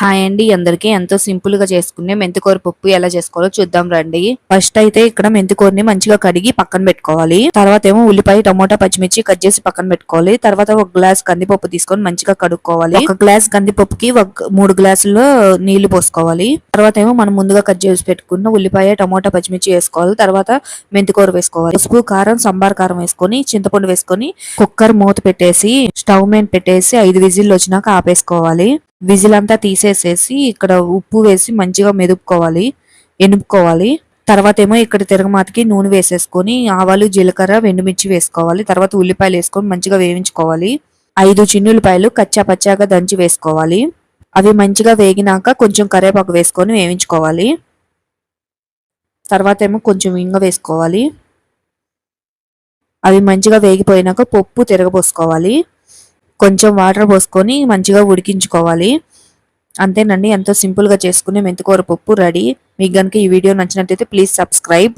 Hi అండి అందరికీ ఎంతో సింపుల్గా చేసుకునే మెంతికూర పప్పు ఎలా చేసుకోవాలో చూద్దాం రండి. ఫస్ట్ అయితే ఇక్కడ మెంతికూరని మంచిగా కడిగి పక్కన పెట్టుకోవాలి. తర్వాత ఏమో ఉల్లిపాయ టమోటా పచ్చిమిర్చి కట్ చేసి పక్కన పెట్టుకోవాలి. తర్వాత ఒక గ్లాస్ కందిపప్పు తీసుకొని మంచిగా కడుక్కోవాలి. ఒక గ్లాస్ కందిపప్పుకి ఒక మూడు గ్లాసులు నీళ్ళు పోసుకోవాలి. తర్వాత ఏమో మనం ముందుగా కట్ చేసి పెట్టుకున్న ఉల్లిపాయ టమోటా పచ్చిమిర్చి వేసుకోవాలి. తర్వాత మెంతికూర వేసుకోవాలి. పసుపు కారం సంబార్ కారం వేసుకొని చింతపండు వేసుకొని కుక్కర్ మూత పెట్టేసి స్టవ్ మీద పెట్టేసి ఐదు విజిల్లు వచ్చినాక ఆపేసుకోవాలి. విజిల్ అంతా తీసేసేసి ఇక్కడ ఉప్పు వేసి మంచిగా మెదుపుకోవాలి ఎనుపుకోవాలి. తర్వాత ఏమో ఇక్కడ తిరగమాతకి నూనె వేసేసుకొని ఆవాలు జీలకర్ర వెండుమిర్చి వేసుకోవాలి. తర్వాత ఉల్లిపాయలు వేసుకొని మంచిగా వేయించుకోవాలి. ఐదు చిన్నులపాయలు కచ్చా పచ్చాగా దంచి వేసుకోవాలి. అవి మంచిగా వేగినాక కొంచెం కరివేపాకు వేసుకొని వేయించుకోవాలి. తర్వాత ఏమో కొంచెం ఇంగ వేసుకోవాలి. అవి మంచిగా వేగిపోయినాక పప్పు తిరగబోసుకోవాలి. కొంచెం వాటర్ పోసుకొని మంచిగా ఉడికించుకోవాలి. అంతేనండి ఎంతో సింపుల్గా చేసుకునే మెంతికూర పప్పు రెడీ. మీకు కనుక ఈ వీడియో నచ్చినట్టయితే ప్లీజ్ సబ్స్క్రైబ్.